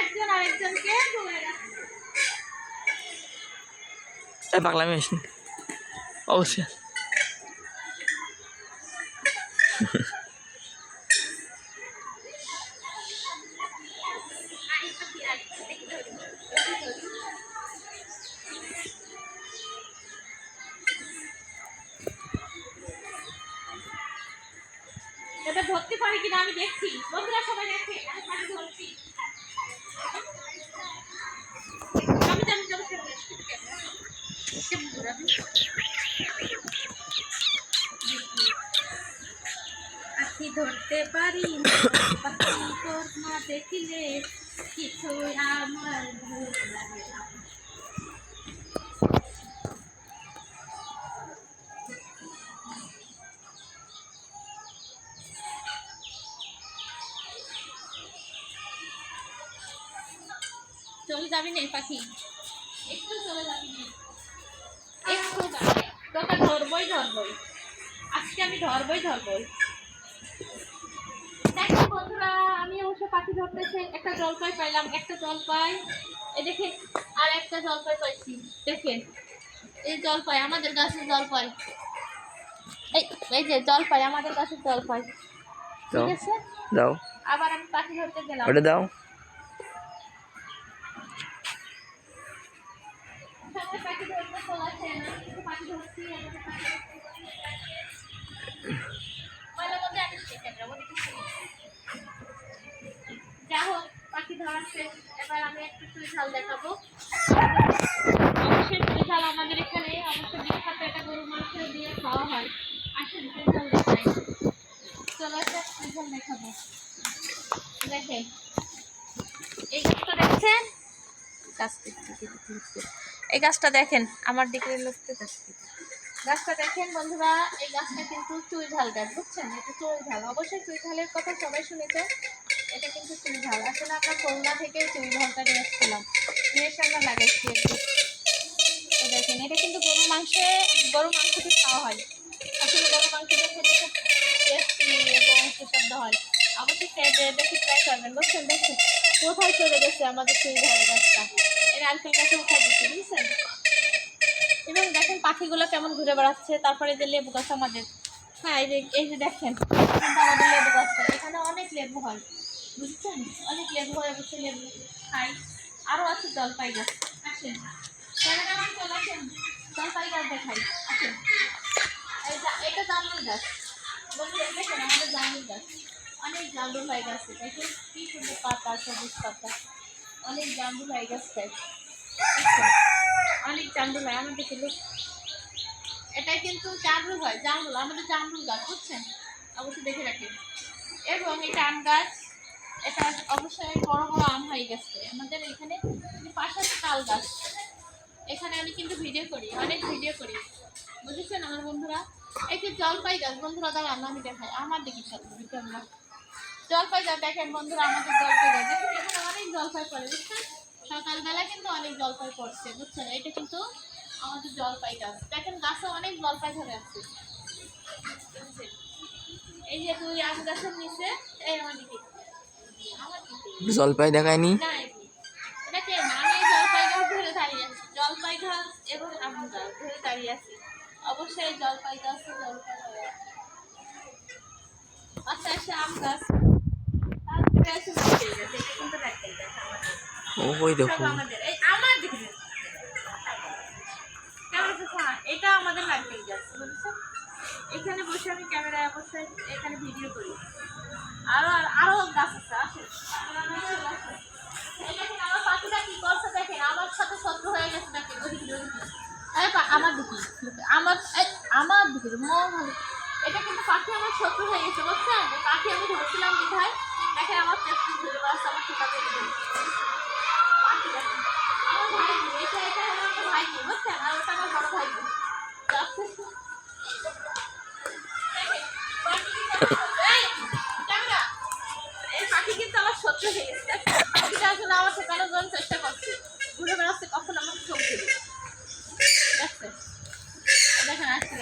একজন আরেকজনকে পাগলামি আসেন। অবশ্যই। ধরতে পারি কিনা আমি দেখছি। বন্ধুরা সবাই দেখে, আমি ধরছি আমি ধরতে পারি না দেখিলে চলে যাবি না পাখি। একটু চলে যাবি না। একটু। তোকে ধরবই ধরবই। আজকে আমি ধরবই ধরবই। দেখো বন্ধুরা আমি অবশ্য পাখি ধরতেছে। একটা জলপাই পাইলাম একটা জলপাই। এই দেখে আর একটা জলপাই পাইছি। দেখেন এই জলপাই আমাদের গাছের জলপাই। এই এই যে জলপাই আমাদের গাছের জলপাই। ঠিক আছে? দাও। আবার আমি পাখি ধরতে গেলাম। ওটা দাও। যা হোক পাখি ধরা শেষ এবার আমি একটু চুই ঝাল দেখাবো অবশ্যই চুই ঝাল আমাদের এখানে অবশ্যই বিখ্যাত এটা গরু মাংস দিয়ে খাওয়া হয় আসেন চুই ঝাল দেখাই চলো একটা চুই ঝাল দেখাবো দেখেন এই গাছটা দেখছেন গাছটা একটু দিকে। এই গাছটা দেখেন, আমার দিকে লুকতে যাচ্ছে গাছটা দেখেন বন্ধুরা, এই গাছটা কিন্তু চুই ঝাল গাছ, বুঝছেন? এটা চুই ঝাল অবশ্যই চুই ঝালের কথা সবাই শুনেছে, এটা কিন্তু চুই ঝাল আসলে আমরা খুলনা থেকে চুই ঝালটা নিয়ে এসেছিলাম। নিয়ে এসে আমরা লাগাইছি দেখেন, এটা কিন্তু গরু মাংসে, গরু মাংস দিয়ে খাওয়া হয়। আসলে গরু মাংসটা খেতে খুব টেস্টি এবং সুস্বাদু হয়। অবশ্যই দেখি ট্রাই করবেন, বুঝছেন? দেখছেন কোথায় চলে গেছে আমাদের চুই ঝাল গাছটা এই নারকেল গাছে উঠে দিচ্ছে, বুঝছেন? এবং দেখেন পাখিগুলো কেমন ঘুরে বেড়াচ্ছে, তারপরে যে লেবু গাছ আমাদের। হ্যাঁ এই যে এই যে দেখেন আমাদের লেবু গাছটা এখানে অনেক লেবু হয়, বুঝছেন? অনেক লেবু হয় অবশ্যই লেবু খাই। আরও আছে জলপাই গাছ, আসেন। জলপাই গাছ দেখাই, আসেন। এটা জামরুল গাছ। বলছি দেখেন আমাদের জামরুল গাছ। অনেক জামরুল হয়ে গেছে, দেখেন কি সুন্দর পাতা, সবুজ পাতা। অনেক হয়ে গেছে অনেক হয় আমার দেখে লোক এটা কিন্তু জামরুল হয়, জামরুল, আমাদের জামরুল গাছ, বুঝছেন? অবশ্যই দেখে রাখেন। এবং এটা আম গাছ, এটা অবশ্যই বড় বড় আম হয়ে গেছে। আমাদের এখানে পাশে তাল গাছ। এখানে আমি কিন্তু ভিডিও করি, অনেক ভিডিও করি। বুঝেছেন আমার বন্ধুরা? এই যে জলপাই গাছ, বন্ধুরা দাঁড়ান, আমি দেখাই। আমার দিকে ভিতর না। জলপাই গাছ দেখেন বন্ধুরা আমাদের জলপাই গাছ দেখেন এখানে অনেক জলপাই পড়ে বুঝছেন সকালবেলা কিন্তু অনেক জলপাই পড়ছে বুঝছেন? এটা কিন্তু আমাদের জলপাই গাছ দেখেন গাছে অনেক জলপাই ধরে আছে। এই যে দুই আম গাছের নিচে এই আমার দিকে। জলপাই দেখায়নি? না এটা কে? না আমি জলপাই গাছ ধরে দাঁড়িয়ে আছি। জলপাই গাছ এবং আম গাছ ধরে দাঁড়িয়ে আছি। অবশ্যই জলপাই গাছ জলপাই আচ্ছা আচ্ছা আম গাছ। ওই দেখো। এটা আমাদের বুঝছেন এখানে বসে আমি ক্যামেরায় অবশ্যই এখানে ভিডিও করি গাছ আছে আমার আমার সাথে শত্রু হয়ে গেছে আমার দিকে আমার আমার দিকে এটা কিন্তু পাখি আমার শত্রু হয়ে গেছে বুঝছেন পাখি আমি ধরছিলাম বিধায় দেখেন আমার চেষ্টা ধরে বাস আমার ঠিকা পেয়ে গেছে পাখি দেখেন আমার ভাই এটা এটা হলো আমার ভাই বুঝছেন? আর ওটা আমার বড় ভাই আমার আমার চেষ্টা করছে। ঘুরে বেড়াচ্ছে, কখন আমাকে চোখ দেখেন, আসছে